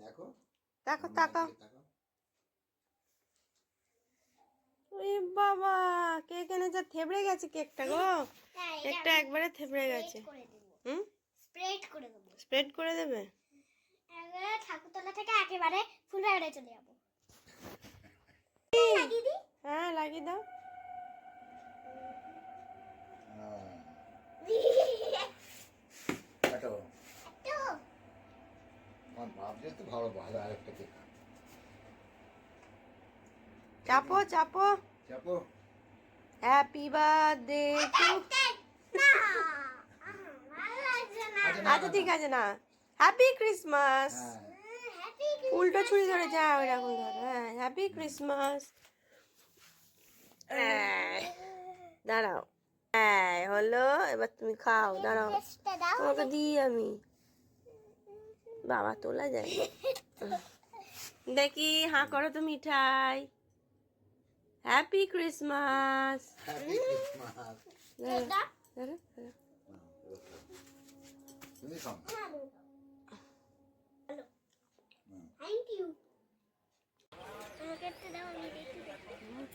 দেখো। দেখো তাকাও। ওই বাবা কেক এনেছে থেবড়ে গেছে কেকটা গো। কেকটা একবারে থেবড়ে গেছে। হুম? স্প্রেড করে দেবো। স্প্রেড করে দেবে? এবারে ঠাকুরতলা থেকে একেবারে ফুলবাগানে চলে যাব। দিদি হ্যাঁ লাগিয়ে দাও। হ্যাঁ। কাটো। আমার ভাবলে তো ভালো ভালো আরেকটা কেক চাপো চাপো। চাপো। হ্যাপি বার্থডে টু আচ্ছা, আচ্ছা ঠিক আছে না। হ্যাপি ক্রিসমাস হ্যাঁ। উল্টো ছুরি ধরে যা ওইরকম ধর হ্যাঁ হ্যাপি ক্রিসমাস দাঁড়াও। হ্যাঁ হলো এবার তুমি খাও দাঁড়াও। তোমাকে দিই আমি। বাবা তোলা যায়। দেখি হাঁ করো তো মিঠাই। হ্যাপি ক্রিসমাস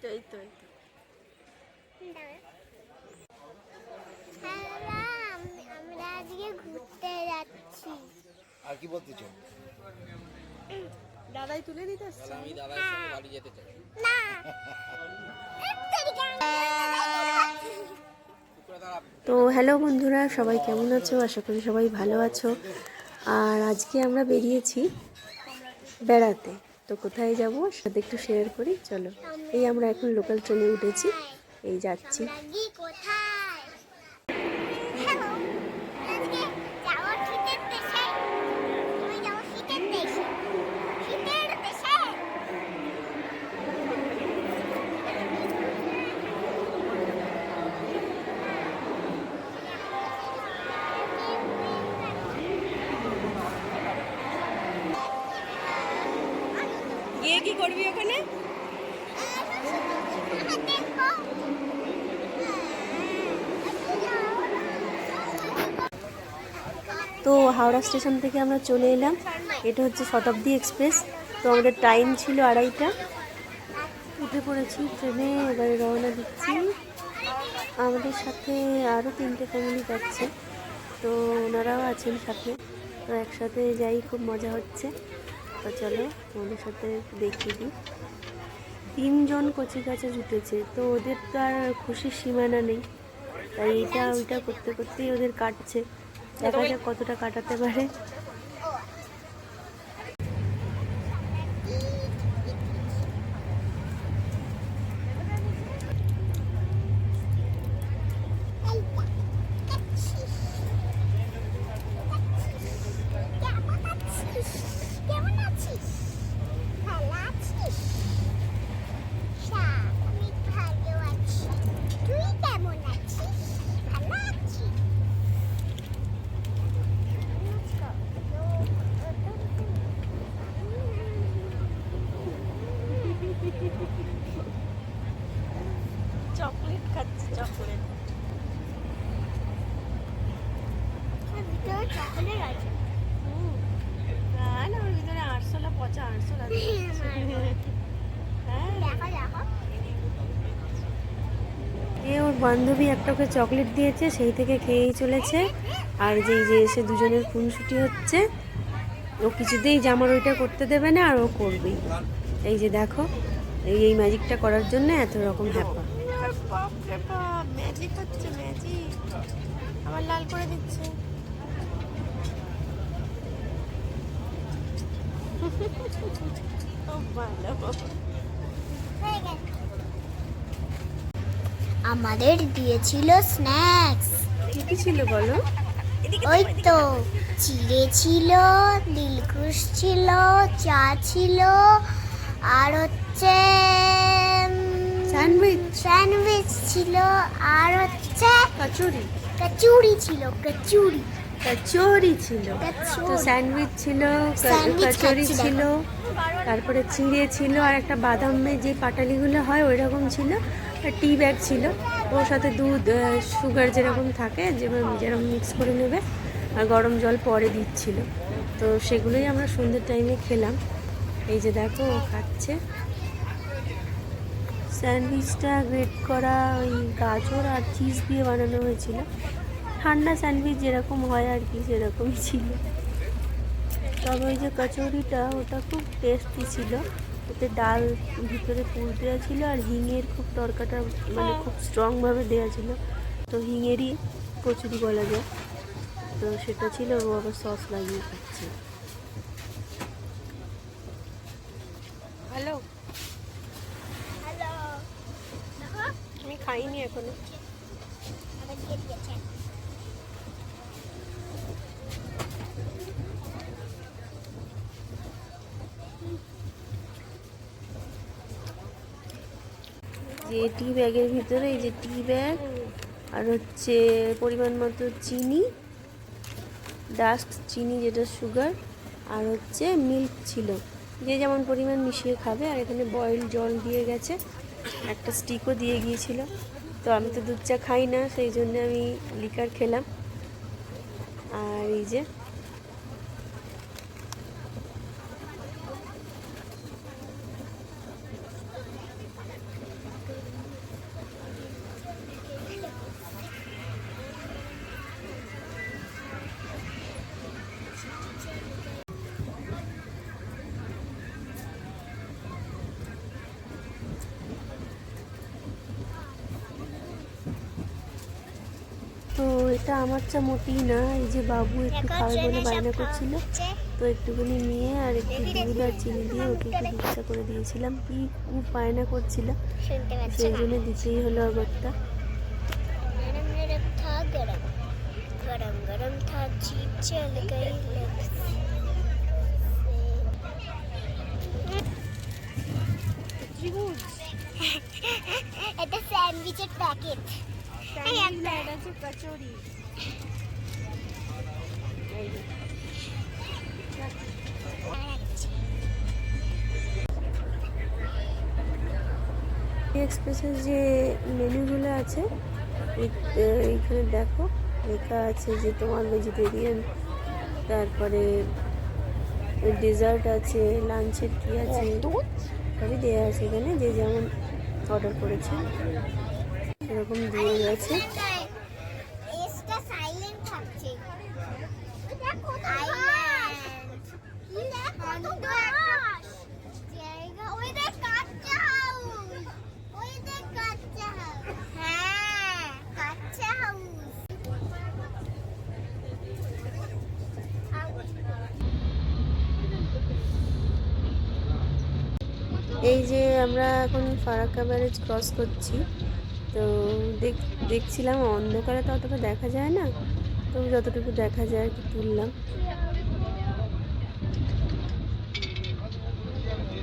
তো এই তো এই তো আমরা আজকে ঘুরতে আর কি বলতে চাও? দাদাই তুলে দিতে আসছে। আমি দাদার সঙ্গে বাড়ি যেতে চাই। না তো হ্যালো বন্ধুরা সবাই কেমন আছো? আশা করি সবাই ভালো আছো। আর আজকে আমরা বেরিয়েছি বেড়াতে। তো কোথায় যাব? সাথে একটু শেয়ার করি চলো। এই আমরা এখন লোকাল ট্রেনে উঠেছি। এই যাচ্ছি লাগি কোথায় হ্যালো আজকে যাব শীতের দেশে আমি যাব শীতের দেশে শীতের দেশে গিয়ে কি করবি ওখানে আমি দেখব তো হাওড়া স্টেশন থেকে আমরা চলে এলাম। এটা হচ্ছে শতাব্দী এক্সপ্রেস। তো আমাদের টাইম ছিল আড়াইটা। উঠে পড়েছি ট্রেনে, এবারে রওনা দিচ্ছি। আমাদের সাথে আরও তিনটে ফ্যামিলি যাচ্ছে। তো ওনারাও আছেন সাথে। তো একসাথে যাই, খুব মজা হচ্ছে। তো চলো ওদের সাথে দেখিয়ে দিই। তিনজন কচি কাছে জুটেছে। তো ওদের তো আর খুশির সীমানা নেই। তাই এটা, ওইটা করতে করতেই ওদের কাটছে। দেখা যাক কতটা কাটাতে পারে কেমন আছিস ভালো আছিস আমি ভালো আছি তুই কেমন আছিস ভালো আছিস চকলেট খাচ্ছে চকলেট ভিতরে চকলেট আছে না না ওর ভিতরে আরশোলা পচা আরশোলা হ্যাঁ দেখো দেখো এ ওর বান্ধবী একটা ওকে চকলেট দিয়েছে, সেই থেকে খেয়েই চলেছে। আর যেই যে এসে দুজনের খুনসুটি হচ্ছে, ও কিছুতেই জামার ওইটা করতে দেবে না, আর ও করবেই। এই যে দেখো, এই এই ম্যাজিকটা করার জন্য এত রকম হ্যাপা। ম্যাজিক হচ্ছে ম্যাজিক আবার লাল করে দিচ্ছে। আমাদের দিয়েছিল স্ন্যাক্স কি কি ছিল বলো? ওই তো চিড়ে ছিল দিলকুশ ছিল চা ছিল আর হচ্ছে স্যান্ডউইচ স্যান্ডউইচ ছিল আর হচ্ছে কচুরি। কচুরি ছিল কচুরি। কচুরি ছিল। তো স্যান্ডউইচ ছিল কচুরি ছিল। তারপরে চিড়ে ছিল আর একটা বাদামে যে পাটালিগুলো হয় ওই রকম ছিল, আর টি ব্যাগ ছিল। ওর সাথে দুধ সুগার যেরকম থাকে যেরকম যেরকম মিক্স করে নেবে, আর গরম জল পরে দিচ্ছিল। তো সেগুলোই আমরা সন্ধ্যের টাইমে খেলাম। এই যে দেখো, ও খাচ্ছে। স্যান্ডউইচটা গ্রেট করা, ওই গাজর আর চিজ দিয়ে বানানো হয়েছিল। ঠান্ডা স্যান্ডউইচ যেরকম হয় আর কি, সেরকমই ছিল। তবে ওই যে কচুরিটা ওটা খুব টেস্টি ছিল। ওতে ডাল ভিতরে পুর দেওয়া ছিল আর হিঙের খুব তরকাটা মানে খুব স্ট্রংভাবে দেওয়া ছিল। তো হিঙেরই কচুরি বলা যায়। তো সেটা ছিল ও আবার সস লাগিয়ে খাচ্ছে। হ্যালো হ্যালো আমি খাইনি এখনও। যে টি ব্যাগের ভিতরে এই যে টি ব্যাগ আর হচ্ছে পরিমাণ মতো চিনি ডাস্ট চিনি যেটা সুগার আর হচ্ছে মিল্ক ছিল। যে যেমন পরিমাণ মিশিয়ে খাবে আর এখানে বয়েল জল দিয়ে গেছে, একটা স্টিকও দিয়ে গিয়েছিল। তো আমি তো দুধ চা খাই না, সেই জন্য আমি লিকার খেলাম। আর এই যে তো এটা আমার চা মোটেই না এই যে বাবু একটু খাবে বলে বায়না করছিল তো একটুখানি নিয়ে আর একটু দুধ আর চিনি দিয়ে ওকে একটু দুধ চা করে দিয়েছিলাম কি খুব বায়না করছিল শুনতে পাচ্ছ সেই না জন্য দিতেই হলো আগরটা गरम गरम था गरम गरम गरम था जीप चल गई lips से। এটা স্যান্ডউইচের প্যাকেট এই একটা কচুরি এক্সপ্রেসের যে মেনুগুলো আছে এই- এইখানে দেখো লেখা আছে যে তোমার ভেজিটেরিয়ান তারপরে ডেজার্ট আছে লাঞ্চের কি আছে সবই দেওয়া আছে এখানে যে যেমন অর্ডার করেছে। এরকম দিয়ে গেছে হ্যাঁ এই যে আমরা এখন ফারাক্কা ব্যারেজ ক্রস করছি। তো দেখ দেখছিলাম অন্ধকারে তো অতটা দেখা যায় না। তো যতটুকু দেখা যায় আর কি তুললাম।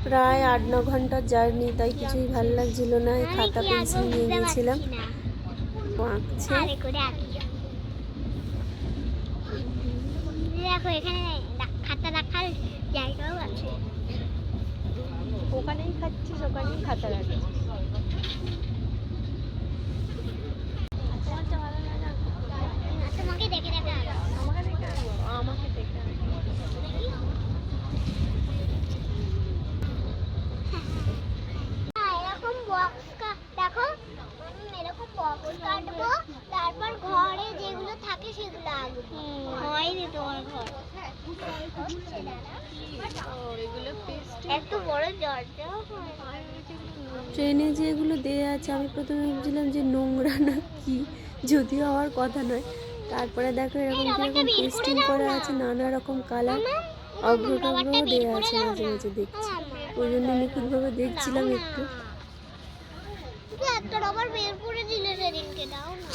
প্রায় আট ন ঘণ্টার জার্নি তাই কিছুই ভালো লাগছিল না। এই খাতা পেন্সিল নিয়ে গিয়েছিলাম। আঁকছে। দেখো এখানে খাতা রাখার জায়গাও আছে। ওখানেই খাচ্ছিস ওখানেই খাতা রাখছিস তোমাকে দেখে দেখে আঁকা। আমাকে দেখে আমাকে দেখে হ্যাঁ, এরকম বক্স দেখো আমি এরকম বক্স কাটবো তারপর ঘরে যেগুলো থাকে সেগুলো আঁকবো হয়নি তোমার ঘর এত বড় দরজা ট্রেনে যেগুলো দেয়া আছে আমি প্রথমে ভাবছিলাম যে নোংরা না কি? যদিও হওয়ার কথা নয়। তারপরে দেখো এরকম কীরকম পেস্টিং করা আছে নানা রকম কালার অগ্রটগ্রহ দেওয়া আছে মাঝে মাঝে দেখছি। ওই জন্য নিখুঁতভাবে দেখছিলাম একটু। একটা রবার বের করে দিলে সেদিনকে দাও না।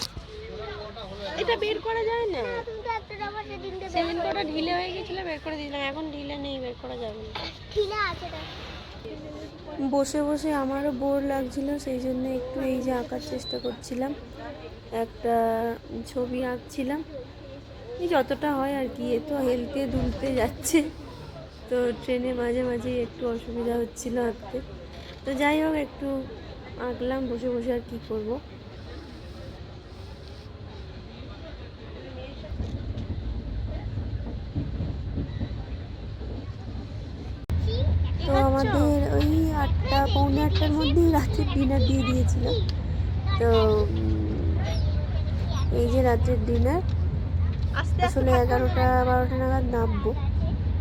এটা বের করা যায় না? তুমি তো একটা রবার সেদিনকে বের সেদিন ওটা ঢিলে হয়ে গেছিল বের করে দিলাম। এখন ঢিলে নেই বের করা যাবে না। খিলা আছে না বসে বসে আমারও বোর লাগছিল, সেই জন্য একটু এই যে আঁকার চেষ্টা করছিলাম। একটা ছবি আঁকছিলাম। এই যতটা হয় আর কি, এ তো হেলতে দুলতে যাচ্ছে। তো ট্রেনে মাঝে মাঝে একটু অসুবিধা হচ্ছিল আঁকতে। তো যাই হোক, একটু আঁকলাম, বসে বসে আর কি করব তো আমাদের ওই আটটা পৌনে আটটার মধ্যেই রাতের ডিনার দিয়ে দিয়েছিল তো এই যে রাতের ডিনার আসলে এগারোটা বারোটা নাগাদ নামবো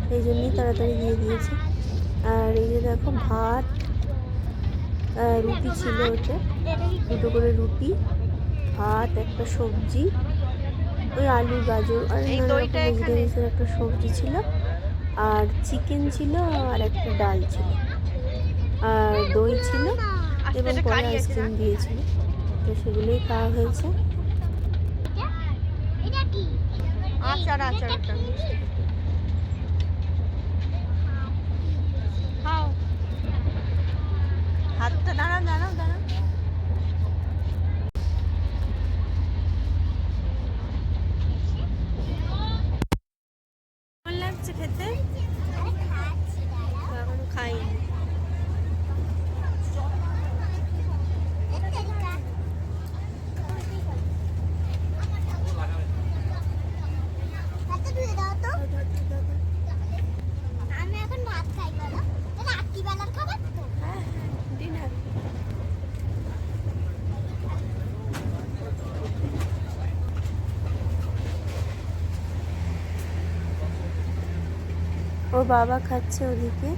সেই জন্যই তাড়াতাড়ি দিয়ে দিয়েছে। আর এই যে দেখো ভাত রুটি ছিল ওটা দুটো করে রুটি ভাত একটা সবজি ওই আলু গাজর আর ভেজিটেবলসের একটা সবজি ছিল আর চিকেন ছিল আর একটা ডাল ছিল। দই ছিল এবং পরে আইসক্রিম দিয়েছিল। তো সেগুলোই খাওয়া হয়েছে। এটা কি? আচার আচার ওটা খাও হাতটা দাঁড়াও দাঁড়াও দাঁড়াও কেমন লাগছে খেতে আরে খাচ্ছি দাঁড়াও এখন খাইনি হাতটা ধুয়ে দাও তো আমি এখন ভাত খাই বলো রাত্রিবেলার খাবার তো হ্যাঁ ডিনার ওর বাবা খাচ্ছে ওদিকে।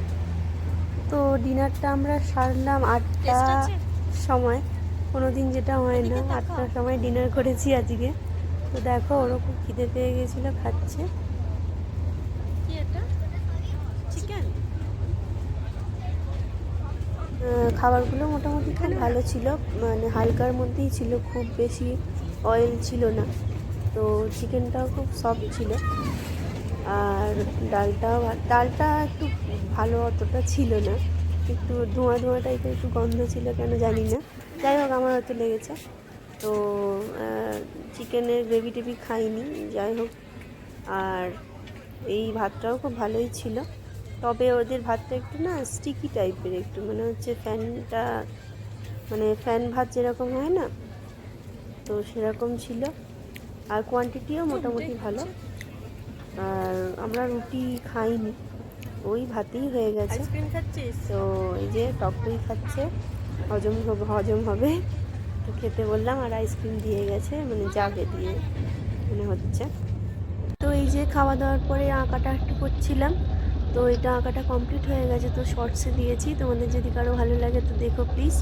তো ডিনারটা আমরা সারলাম আটটা সময়। কোনো দিন যেটা হয় না আটটার সময় ডিনার করেছি আজকে। তো দেখো খুব খিদে পেয়ে গেছিল খাচ্ছে। খাবারগুলো মোটামুটি খুব ভালো ছিল। মানে হালকার মধ্যেই ছিল খুব বেশি অয়েল ছিল না। তো চিকেনটাও খুব সফট ছিল। আর ডালটাও ডালটা একটু ভালো অতটা ছিল না। একটু ধোঁয়া ধোঁয়া টাইপের একটু গন্ধ ছিল কেন জানি না। যাই হোক আমার হয়তো লেগেছে। তো চিকেনের গ্রেভি টেভি খাইনি যাই হোক। আর এই ভাতটাও খুব ভালোই ছিল। তবে ওদের ভাতটা একটু না স্টিকি টাইপের একটু মানে হচ্ছে ফ্যানটা মানে ফ্যান ভাত যেরকম হয় না তো সেরকম ছিল। আর কোয়ান্টিটিও মোটামুটি ভালো। আর আমরা রুটি খাইনি। ওই ভাতেই হয়ে গেছে। তো এই যে টকটই খাচ্ছে। হজম হবে হজম হবে। তো খেতে বললাম আর আইসক্রিম দিয়ে গেছে মানে যাবে দিয়ে মনে হচ্ছে। তো এই যে খাওয়া দাওয়ার পরে আঁকাটা একটু করছিলাম। তো এটা আঁকাটা কমপ্লিট হয়ে গেছে তো শর্টসে দিয়েছি। তোমাদের যদি কারও ভালো লাগে তো দেখো প্লিজ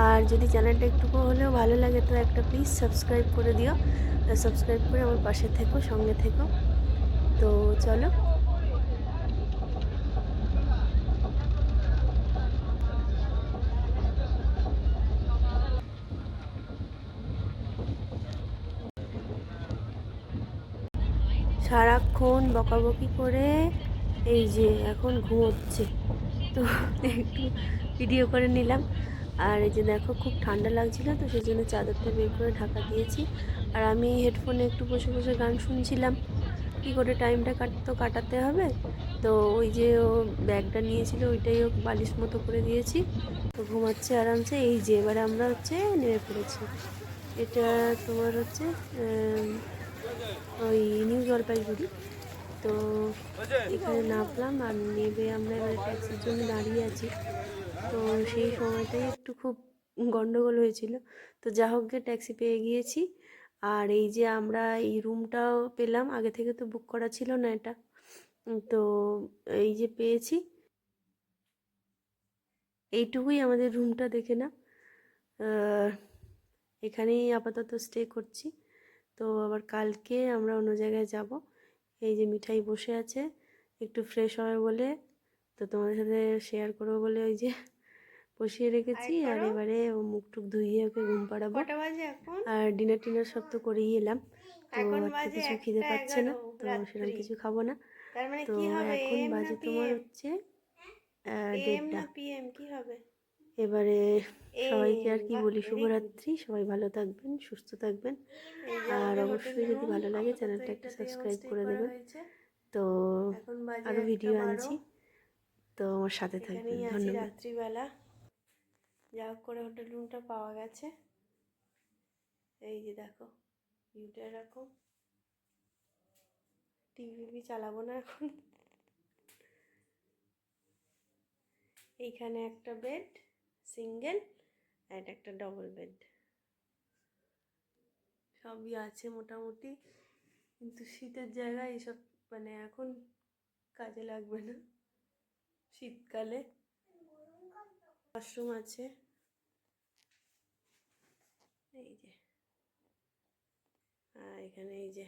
আর যদি চ্যানেলটা একটুকু হলেও ভালো লাগে তো একটা প্লিজ সাবস্ক্রাইব করে দিও। সাবস্ক্রাইব করে আমার পাশে থেকো সঙ্গে থেকো। তো চলো। সারাক্ষণ বকাবকি করে এই যে এখন ঘুমোচ্ছে। তো একটু ভিডিও করে নিলাম। আর এই যে দেখো খুব ঠান্ডা লাগছিল, তো সেই জন্য চাদরটা বের করে ঢাকা দিয়েছি। আর আমি হেডফোনে একটু বসে বসে গান শুনছিলাম। কী করে টাইমটা কাটতো কাটাতে হবে। তো ওই যে ও ব্যাগটা নিয়েছিল, ওইটাই ও বালিশ মতো করে দিয়েছি। তো ঘুমাচ্ছে আরামসে। এই যে এবারে আমরা হচ্ছে নেমে পড়েছি। এটা তোমার হচ্ছে ওই নিউ জলপাইগুড়ি। তো এখানে নামলাম আর নেবে আমরা এবারে ট্যাক্সির জন্য দাঁড়িয়ে আছি। তো সেই সময়টাই একটু খুব গন্ডগোল হয়েছিল। তো যা হোক ট্যাক্সি পেয়ে গিয়েছি। আর এই যে আমরা এই রুমটাও পেলাম, আগে থেকে তো বুক করা ছিল না এটা। তো এই যে পেয়েছি। এইটুকুই আমাদের রুমটা দেখে না এখানেই আপাতত স্টে করছি। তো আবার কালকে আমরা অন্য জায়গায় যাব। এই যে মিঠাই বসে আছে, একটু ফ্রেশ হবে বলে, তো তোমাদের সাথে শেয়ার করব বলে ওই যে বসিয়ে রেখেছি আর এবারে ও মুখ টুক ধুইয়ে ওকে ঘুম পাড়াবো। আর ডিনার টিনার সব তো করেই এলাম। তো কিছু খিদে পাচ্ছে না তো সেরকম। কিছু খাব না। মানে তো এখন বাজে তোমার হচ্ছে দেড়টা। এবারে সবাইকে আর কি বলি শুভরাত্রি। সবাই ভালো থাকবেন সুস্থ থাকবেন। আর অবশ্যই যদি ভালো লাগে চ্যানেলটা একটা সাবস্ক্রাইব করে দেবেন। তো আরও ভিডিও আনছি। তো আমার সাথে থাকবেন ধন্যবাদ। রাত্রিবেলা। যা করে হোটেল রুমটা পাওয়া গেছে। এই যে দেখো, ভিউটা এরকম। টিভি চালাবো না এখন। এইখানে একটা বেড সিঙ্গেল আর একটা ডবল বেড সবই আছে মোটামুটি, কিন্তু শীতের জায়গায় এইসব মানে এখন কাজে লাগবে না। শীতকালে। ওয়াশরুম আছে। এই যে। আর এখানে এই যে